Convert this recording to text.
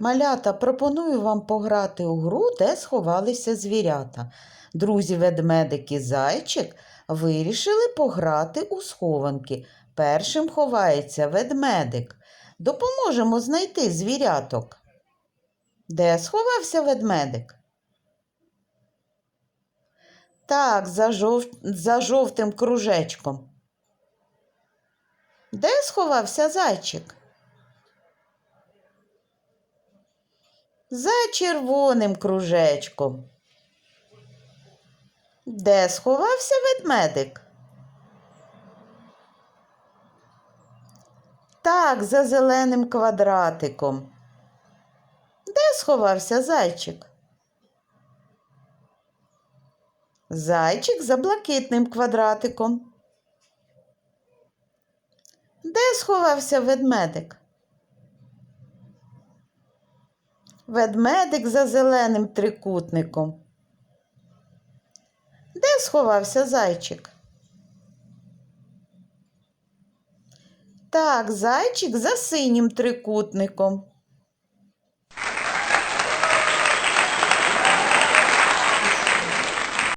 Малята, пропоную вам пограти у гру, де сховалися звірята. Друзі ведмедик і зайчик вирішили пограти у схованки. Першим ховається ведмедик. Допоможемо знайти звіряток. Де сховався ведмедик? Так, за, жов... за жовтим кружечком. Де сховався зайчик? За червоним кружечком. Де сховався ведмедик? Так, за зеленим квадратиком. Де сховався зайчик? Зайчик за блакитним квадратиком. Де сховався ведмедик? Ведмедик за зеленим трикутником. Де сховався зайчик? Так, зайчик за синім трикутником.